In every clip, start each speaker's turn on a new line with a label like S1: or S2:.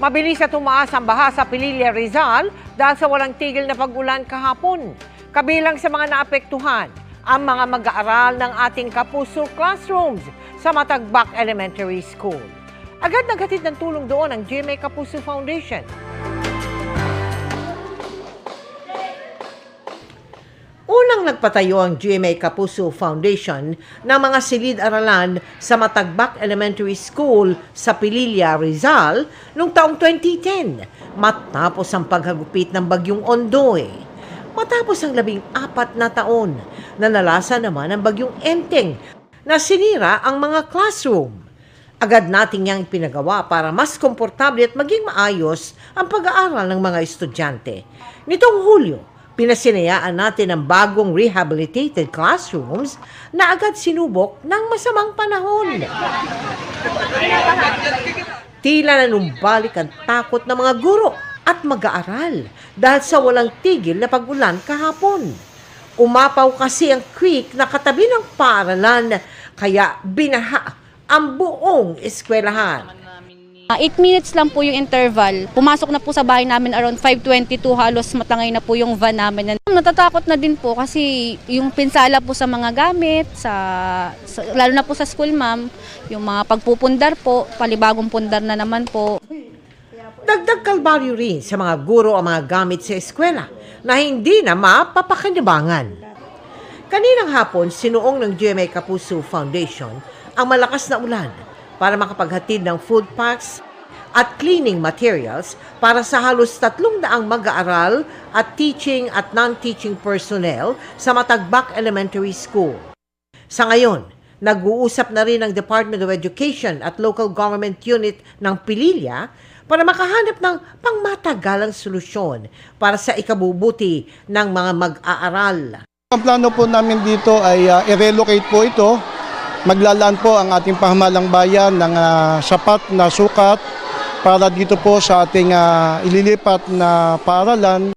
S1: Mabilis na tumaas ang baha sa Pililla Rizal dahil sa walang tigil na pag-ulan kahapon. Kabilang sa mga naapektuhan, ang mga mag-aaral ng ating Kapuso Classrooms sa Matagbak Elementary School. Agad naghatid ng tulong doon ang GMA Kapuso Foundation. Unang nagpatayo ang GMA Kapuso Foundation ng mga silid-aralan sa Matagbak Elementary School sa Pililla, Rizal noong taong 2010 matapos ang paghagupit ng bagyong Ondoy. Matapos ang labing apat na taon, nanalasa naman ang bagyong Enteng na sinira ang mga classroom. Agad nating yang ipinagawa para mas komportable at maging maayos ang pag-aaral ng mga estudyante. Nitong Hulyo, pinasinayaan natin ang bagong rehabilitated classrooms na agad sinubok ng masamang panahon. Tila nanumbalik ang takot ng mga guro at mag-aaral dahil sa walang tigil na pag-ulan kahapon. Umapaw kasi ang creek na katabi ng paaralan kaya binaha ang buong eskwelahan.
S2: 8 minutes lang po yung interval. Pumasok na po sa bahay namin around 5.22 halos matangay na po yung van namin. Natatakot na din po kasi yung pinsala po sa mga gamit, sa, sa- lalo na po sa school ma'am, yung mga pagpupundar po, palibagong pundar na naman po.
S1: Dagdag kalbaryo rin sa mga guro ang mga gamit sa eskwela na hindi na mapapakinabangan. Kaninang hapon, sinuong ng GMA Kapuso Foundation ang malakas na ulan para makapaghatid ng food packs at cleaning materials para sa halos tatlong daang mag-aaral at teaching at non-teaching personnel sa Matagbak Elementary School. Sa ngayon, nag-uusap na rin ang Department of Education at Local Government Unit ng Pililla para makahanap ng pangmatagalang solusyon para sa ikabubuti ng mga mag-aaral.
S3: Ang plano po namin dito ay ah, i-relocate po ito. Maglalaan po ang ating pahamalang bayan ng ah, sapat na sukat para dito po sa ating ah, ililipat na paaralan.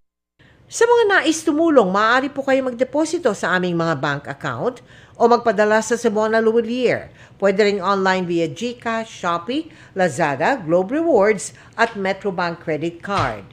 S1: Sa mga nais tumulong, maaari po kayo magdeposito sa aming mga bank account o magpadala sa Simona Luwalier. Pwede rin online via GCash, Shopee, Lazada, Globe Rewards at Metrobank Credit Card.